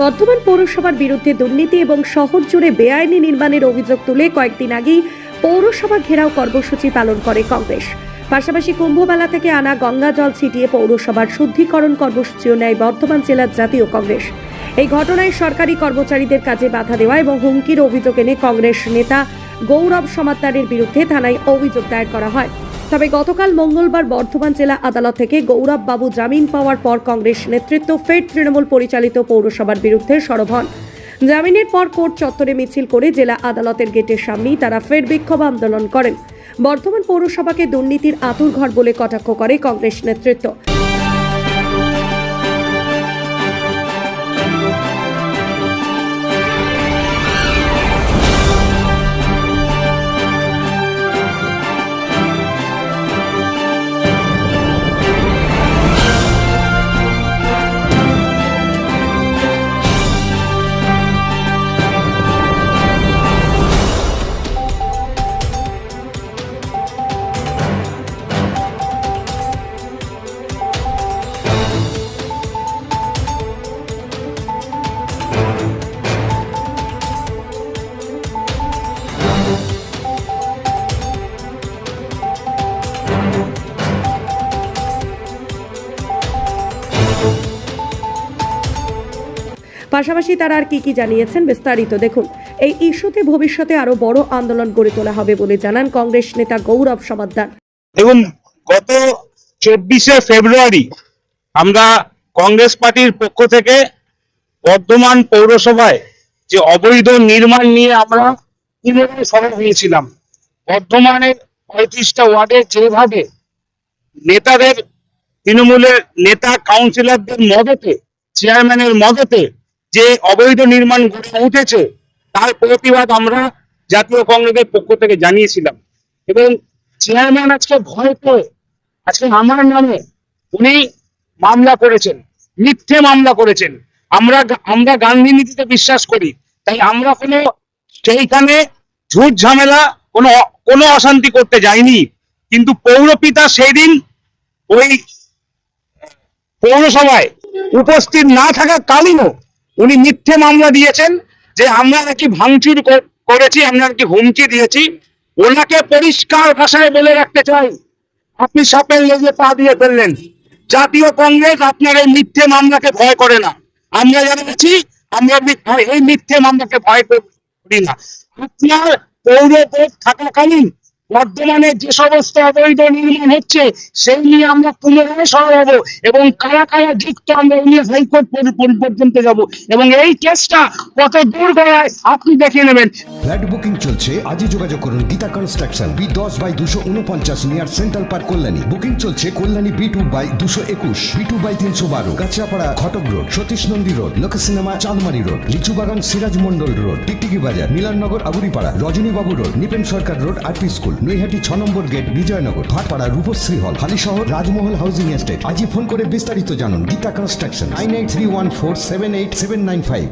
বর্ধমান পৌরসভার বিরুদ্ধে দুর্নীতি এবং শহর জুড়ে বেআইনি নির্মাণের অভিযোগ তুলে কয়েকদিন আগেই পৌরসভা ঘেরাও কর্মসূচি পালন করে কংগ্রেস। পাশাপাশি কুম্ভমেলা থেকে আনা গঙ্গা জল ছিটিয়ে পৌরসভার শুদ্ধিকরণ কর্মসূচিও নেয় বর্ধমান জেলার জাতীয় কংগ্রেস। এই ঘটনায় সরকারি কর্মচারীদের কাজে বাধা দেওয়া এবং হুমকির অভিযোগ এনে কংগ্রেস নেতা গৌরব সমাদ্দারের বিরুদ্ধে থানায় অভিযোগ দায়ের করা হয়। তবে গতকাল মঙ্গলবার বর্ধমান জেলা আদালত থেকে গৌরব বাবু জামিন পাওয়ার পর কংগ্রেস নেতৃত্ব ফের তৃণমূল পরিচালিত পৌরসভার বিরুদ্ধে সরব হন। জামিনের পর কোর্ট চত্বরে মিছিল করে জেলা আদালতের গেটের সামনেই তারা ফের বিক্ষোভ আন্দোলন করেন। বর্ধমান পৌরসভাকে দুর্নীতির আতুর ঘর বলে কটাক্ষ করে কংগ্রেস নেতৃত্ব। পাশাপাশি তারা আর কি কি জানিয়েছেন বিস্তারিত দেখুন। এই ইস্যুতে ভবিষ্যতে আরও বড় আন্দোলন গড়ে তোলা হবে বলে জানান কংগ্রেস নেতা গৌরব সমাদ্দার। দেখুন, গত চব্বিশে ফেব্রুয়ারি আমরা কংগ্রেস পার্টির পক্ষ থেকে বর্ধমান পৌরসভায় যে অবৈধ নির্মাণ নিয়ে আমরা সরব হয়েছিলাম। বর্ধমানের পঁয়ত্রিশটা ওয়ার্ডে যেভাবে নেতাদের, তৃণমূলের নেতা, কাউন্সিলরদের মদতে, চেয়ারম্যানের মদতে যে অবৈধ নির্মাণ গড়ে উঠেছে, তার প্রতিবাদ আমরা জাতীয় কংগ্রেসের পক্ষ থেকে জানিয়েছিলাম। এবং চেয়ারম্যান আজকে ভয় পেয়ে, আজকে আমার নামে উনি মামলা করেছেন, মিথ্যে মামলা করেছেন। আমরা আমরা গান্ধী নীতিতে বিশ্বাস করি, তাই আমরা কোনো, সেইখানে ঝুট ঝামেলা, কোনো কোনো অশান্তি করতে যাইনি। কিন্তু পৌরপিতা সেই দিন ওই পৌরসভায় উপস্থিত না থাকা কালীনও উনি মিথ্যে মামলা দিয়েছেন যে আমরা নাকি ভাঙচুর করেছি, আমরা নাকি হুমকি দিয়েছি। ওনাকে পরিষ্কার ভাষায় বলে রাখতে চাই। আপনি সাপের লেগে পা দিয়ে ফেললেন। জাতীয় কংগ্রেস আপনার এই মিথ্যে মামলাকে ভয় করে না। আমরা যারা আছি, আমরা এই মিথ্যে মামলাকে ভয় করি না। আপনার পৌর থাকাকালীন বর্ধমানে যে সমস্ত অবৈধ নির্মাণ হচ্ছে, সেই নিয়ে আমরা পুনরায় সরব এবং কারা কারা যুক্ত আমরা নিয়ে হাইকোর্ট পর্য- পর্য- পর্যন্ত যাব। এবং এই কেসটা কত দূর গড়ায় আপনি দেখে নেবেন। ফ্ল্যাট বুকিং চলছে। আজই যোগাযোগ করুন। গীতা কনস্ট্রাকশন, বি দশ বাই দুশো উনপঞ্চাশ near central park Kalyani. Booking চলছে কল্যাণী বি টু বাই দুশো একুশ, বি টু বাই তিনশো বারো Kanchrapara Ghatak road, Satish Nandi road, Lok cinema Chandmari road, Lichubagan Siraj Mondal road, Tiktiki Bazar, Milannagar Aguripara Rajanibabu road, Nipen Sarkar road, RP school. Naihati ছ নম্বর gate, Bijoynagar, Bhatpara, Rupashree hall Halisahar Rajmahal housing estate. আজই phone করে বিস্তারিত জানুন। Geeta construction nine eight three one four seven eight seven nine five